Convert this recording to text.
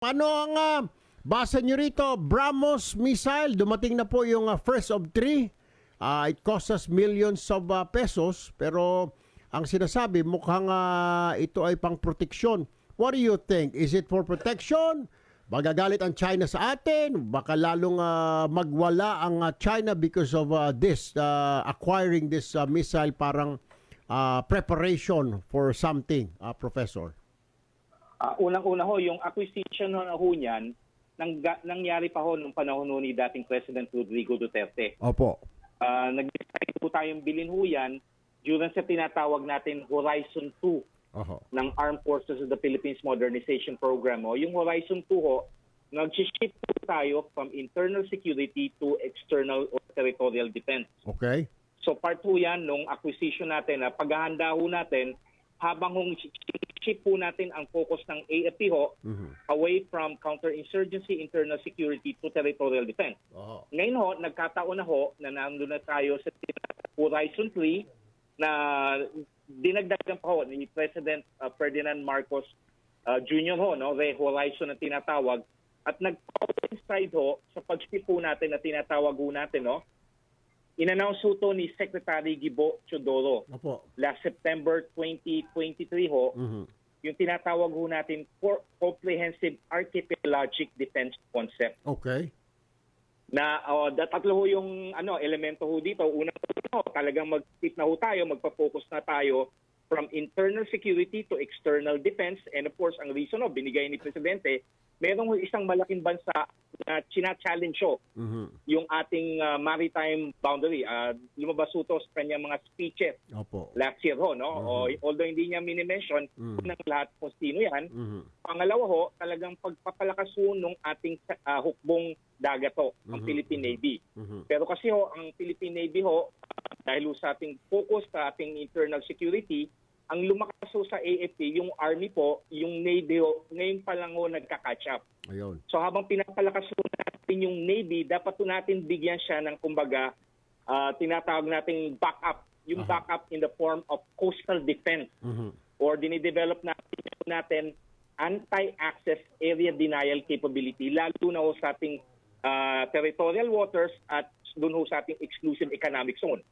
Ano ang ah, basa nyo rito? Brahmos missile, dumating na po yung ah, first of three. Ah, it costs us millions of ah, pesos, pero ang sinasabi mukhang ah, ito ay pang proteksyon. What do you think? Is it for protection? Magagalit ang China sa atin? Baka lalong ah, magwala ang ah, China because of ah, this, ah, acquiring this ah, missile parang ah, preparation for something, ah, Professor? Ah, unang-una ho, yung acquisition ho na ho niyan, nang, nangyari pa ho nung panahon ho ni dating President Rodrigo Duterte. Opo. Uh, Nag-decide po tayong bilhin ho yan during sa tinatawag natin Horizon 2 Oho. ng Armed Forces of the Philippines Modernization Program. Ho. Yung Horizon 2 ho, nag-shift po tayo from internal security to external or territorial defense. Okay. So part po yan nung acquisition natin, na paghahanda ho natin, habang hong shift po natin ang focus ng AFP ho, Mhm. away from counterinsurgency, internal security to territorial defense. Oho. Ngayon ho, nagkataon na ho na nandun na tayo sa Horizon 3 na dinagdagan pa ho ni President uh, Ferdinand Marcos uh, Jr. ho, no? Re Horizon na tinatawag. At nag-coincide ho sa pag-shift po natin na tinatawag ho natin, no? Inannounce ho to ni Secretary Gibo Chodoro Opo. last September 2023 ho, Mhm. yung tinatawag ho natin for comprehensive archipelagic defense concept Okay. na uh, tatlo ho yung ano elemento ho dito unang ho, talagang mag-tip na ho tayo magpa-focus na tayo from internal security to external defense and of course ang reason ho binigay ni presidente merong isang malaking bansa na china-challenge ho Mhm. yung ating uh, maritime boundary uh, lumabas ho to sa kanyang mga speeches Opo. last year ho no Mhm. o, although hindi niya minimension Mhm. ng lahat kung sino yan Mhm. Pangalawa ho, talagang pagpapalakas ho nung ating ah, hukbong dagat ho, ang Mhm. Philippine Navy. Mhm. Pero kasi ho, ang Philippine Navy ho, ah, dahil ho sa ating focus sa ating internal security, ang lumakas sa AFP, yung Army po, yung Navy ngayon pa lang ho nagka-catch up. Ayun. So habang pinapalakas ho natin yung Navy, dapat ho natin bigyan siya ng kumbaga, ah, tinatawag nating backup. Yung Aha. backup in the form of coastal defense Mhm. or dinidevelop natin, natin anti-access area denial capability lalo na ho sa ating ah, territorial waters at doon ho sa ating exclusive economic zone.